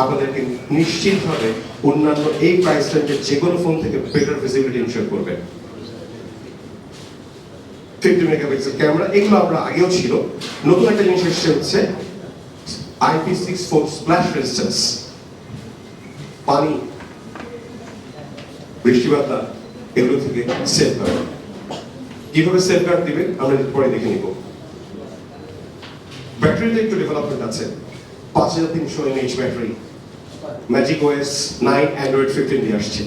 আপনাদেরকে নিশ্চিতভাবে অন্যান্য এই প্রাইস রেঞ্জের যে কোনো ফোন থেকে বেটার ভিজিবিলিটি ইনশিওর করবে ফিফটি মেগাপিক্সেল ক্যামেরা এগুলো আমরা আগেও ছিল। নতুন একটা জিনিস এসেছে হচ্ছে IP six four splash resistance পানি বৃষ্টিপাত এগুলো থেকে সেফ গার্ড কীভাবে সেফ গার্ড দিবেন আমরা পরে দেখে নিব। ব্যাটারিতে একটু ডেভেলপমেন্ট আছে। পাঁচ হাজার তিনশো mAh battery Magic OS nine Android fifteen দিয়ে আসছে।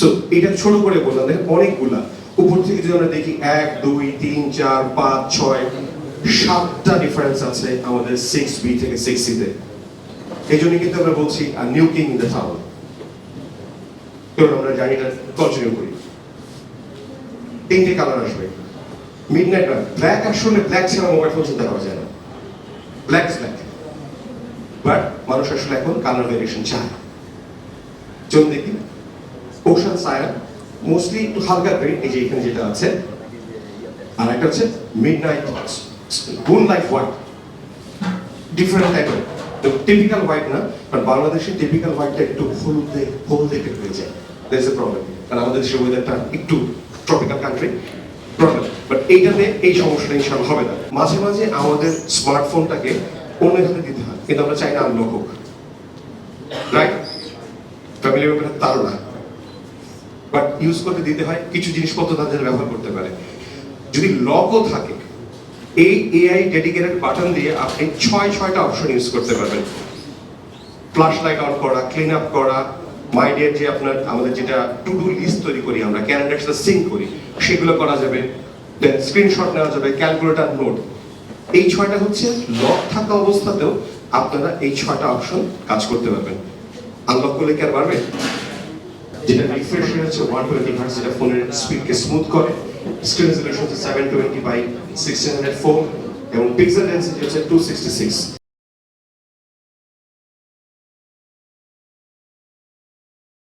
সো এটা ছোট করে বললাম, দেখেন অনেকগুলা। উপর থেকে যদি আমরা দেখি, এক, দুই, তিন, চার, পাঁচ, ছয়, সাতটা ডিফারেন্স আছে আমাদের সিক্স বি থেকে সিক্স সিতে এই জন্য কিন্তু আমরা বলছি নিউ কিং দ্য টাউন এবার আমরা জার্নিটা কন্টিনিউ করি। তিনটে কালার আসবে। মিড নাইট ব্ল্যাক আসলে ব্ল্যাক ছাড়া মোবাইল ফোন চিন্তা করা যায় না। ব্ল্যাক ব্ল্যাক বাট মানুষ আসলে এখন কালার ভেরিয়েশন চায়। চলুন দেখি। ওশান সায়ার মোস্টলি একটু হালকা গ্রিন এই যে এখানে যেটা আছে। আর একটা হচ্ছে midnight moonlight white different টাইপের তো টিপিক্যাল হোয়াইট না বাট বাংলাদেশের টিপিক্যাল হোয়াইটটা একটু হলদে হলদে টাইপের হয়ে যায়। দ্যাট ইজ এ প্রবলেম কারণ আমাদের দেশের ওয়েদারটা একটু ট্রপিক্যাল কান্ট্রি প্রবলেম বাট এইটাতে এই সমস্যাটা ইনশাল্লাহ হবে না। মাঝে মাঝে আমাদের স্মার্টফোনটাকে অন্য হাতে দিতে হয় কিন্তু আমরা চাই না আনলক হোক। রাইট ফ্যামিলি মেম্বার তারও না। বাট ইউজ করতে দিতে হয়, কিছু জিনিসপত্র তাদের ব্যবহার করতে পারে। যদি লকও থাকে, এই এআই ডেডিকেটেড বাটন দিয়ে আপনি ছয় ছয়টা অপশন ইউজ করতে পারবেন। ফ্ল্যাশ লাইট অন করা ক্লিন আপ করা মাইডিয়ার যে আপনার, আমাদের যেটা টু ডু লিস্ট তৈরি করি আমরা ক্যালেন্ডার সাথে সিঙ্ক করি, সেগুলো করা যাবে। দেন স্ক্রিনশট নেওয়া যাবে ক্যালকুলেটর নোট এই ছয়টা হচ্ছে লক থাকা অবস্থাতেও আপনারা এই ছয়টা অপশন কাজ করতে পারবেন। আনলক করলে কি আর পারবে যেটা রিফ্রেশ হচ্ছে ওয়ান টোয়েন্টি হার্স যেটা ফোনের স্পিডকে স্মুথ করে। স্ক্রিন রেজলিউশন হচ্ছে seven twenty by sixteen hundred four এবং পিক্সেল ডেন্সিটি হচ্ছে টু সিক্সটি সিক্স